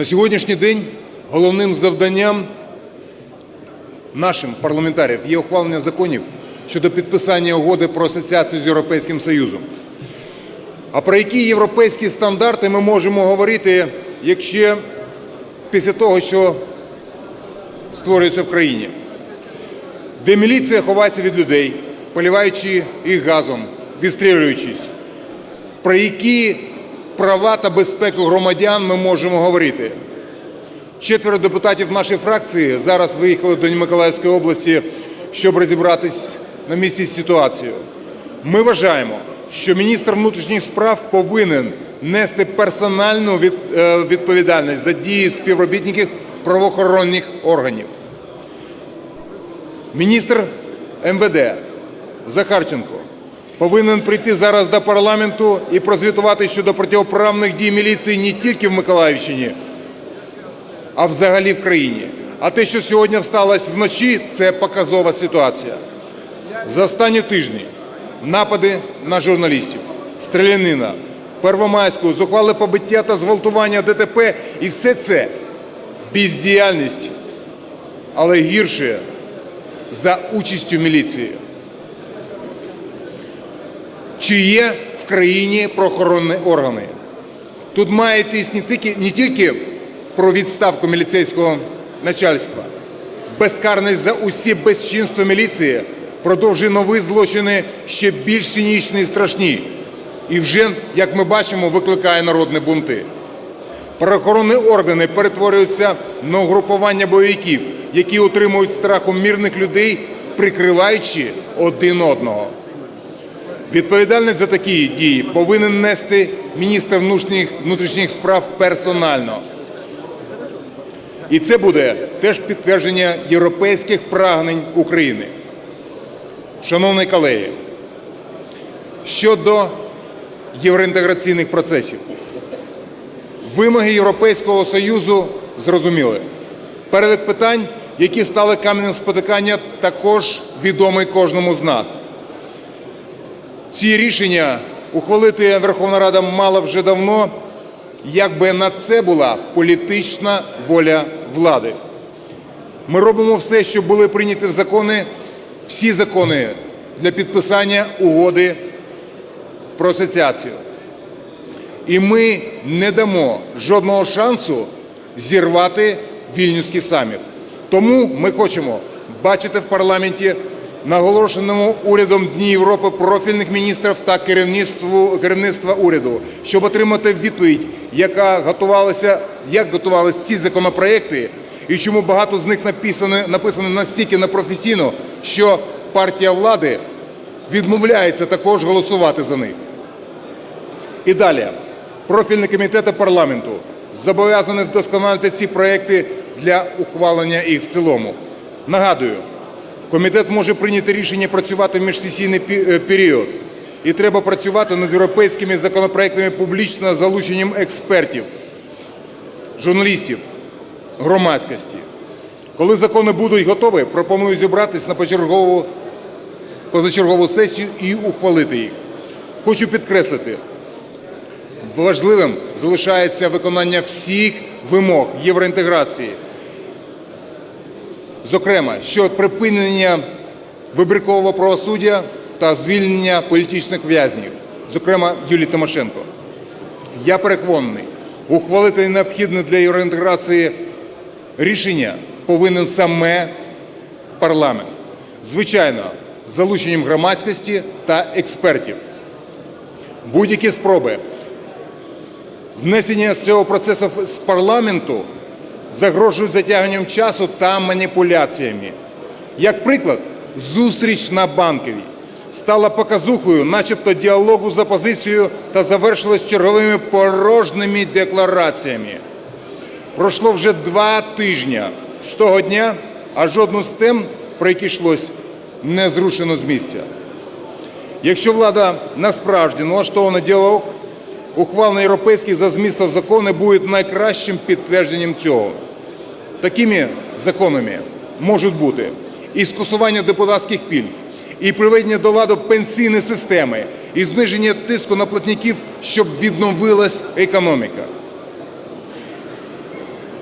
На сьогоднішній день головним завданням нашим парламентарів є ухвалення законів щодо підписання угоди про асоціацію з Європейським Союзом. А про які європейські стандарти ми можемо говорити, якщо після того, що створюється в країні, де міліція ховається від людей, поливаючи їх газом, відстрілюючись, про які права та безпеку громадян ми можемо говорити. Четверо депутатів нашої фракції зараз виїхали до Миколаївської області, щоб розібратись на місці з ситуацією. Ми вважаємо, що міністр внутрішніх справ повинен нести персональну е, відповідальність за дії співробітників правоохоронних органів. Міністр МВД Захарченко повинен прийти зараз до парламенту і прозвітувати щодо протиправних дій міліції не тільки в Миколаївщині, а взагалі в країні. А те, що сьогодні сталося вночі, це показова ситуація. За останні тижні напади на журналістів, стрілянина, Первомайську, зухвале побиття та зґвалтування ДТП і все це бездіяльність, але гірше за участю міліції. Чи є в країні правоохоронні органи? Тут має йтись не тільки, про відставку міліцейського начальства, безкарність за усі безчинства міліції продовжує нові злочини ще більш цинічні і страшні. І вже, як ми бачимо, викликає народні бунти. Правоохоронні органи перетворюються на угрупування бойовиків, які утримують страх у мирних людей, прикриваючи один одного. Відповідальність за такі дії повинен нести міністр внутрішніх, внутрішніх справ персонально. І це буде теж підтвердження європейських прагнень України. Шановні колеги, щодо євроінтеграційних процесів, вимоги Європейського Союзу зрозуміли. Перелік питань, які стали каменем спотикання, також відомий кожному з нас. Ці рішення ухвалити Верховна Рада мала вже давно, якби на це була політична воля влади. Ми робимо все, щоб були прийняті закони, всі закони для підписання угоди про асоціацію. І ми не дамо жодного шансу зірвати Вільнюський саміт. Тому ми хочемо бачити в парламенті наголошеному урядом Дні Європи профільних міністрів та керівництву керівництва уряду, щоб отримати відповідь, яка готувалася, як готувалися ці законопроекти, і чому багато з них написано, написано настільки непрофесійно, що партія влади відмовляється також голосувати за них. І далі, профільні комітети парламенту зобов'язані вдосконалити ці проекти для ухвалення їх в цілому. Нагадую, комітет може прийняти рішення працювати в міжсесійний е, період. І треба працювати над європейськими законопроектами публічно залученням експертів, журналістів, громадськості. Коли закони будуть готові, пропоную зібратись на почергову, позачергову сесію і ухвалити їх. Хочу підкреслити, важливим залишається виконання всіх вимог євроінтеграції. Зокрема, що припинення вибіркового правосуддя та звільнення політичних в'язнів, зокрема Юлії Тимошенко. Я переконаний, ухвалити необхідне для євроінтеграції рішення повинен саме парламент. Звичайно, залученням громадськості та експертів. Будь-які спроби внесення цього процесу з парламенту загрожують затягуванням часу та маніпуляціями. Як приклад, зустріч на Банковій стала показухою, начебто діалогу з опозицією та завершилась черговими порожніми деклараціями. Пройшло вже два тижні з того дня, а жодну з тем, про які йшлось, не зрушено з місця. Якщо влада насправді налаштована діалог, ухвалення європейських за змістом закони буде найкращим підтвердженням цього. Такими законами можуть бути і скасування депутатських пільг, і приведення до ладу пенсійної системи, і зниження тиску на платників, щоб відновилась економіка.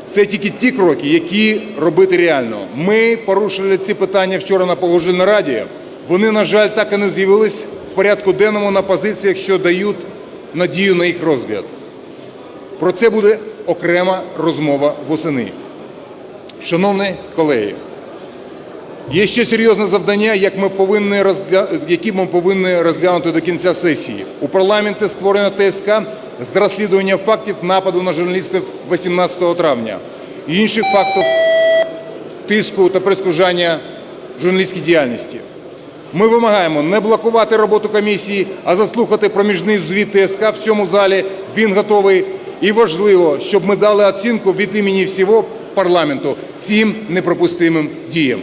Це тільки ті кроки, які робити реально. Ми порушили ці питання вчора на Погоджувальній раді. Вони, на жаль, так і не з'явились в порядку денному на позиціях, що дають надію на їх розгляд. Про це буде окрема розмова восени. Шановні колеги, є ще серйозне завдання, як ми повинні розгля... які ми повинні розглянути до кінця сесії. У парламенті створена ТСК з розслідування фактів нападу на журналістів 18 травня і інших фактів тиску та перешкоджання журналістській діяльності. Ми вимагаємо не блокувати роботу комісії, а заслухати проміжний звіт ТСК в цьому залі. Він готовий. І важливо, щоб ми дали оцінку від імені всього парламенту цим неприпустимим діям.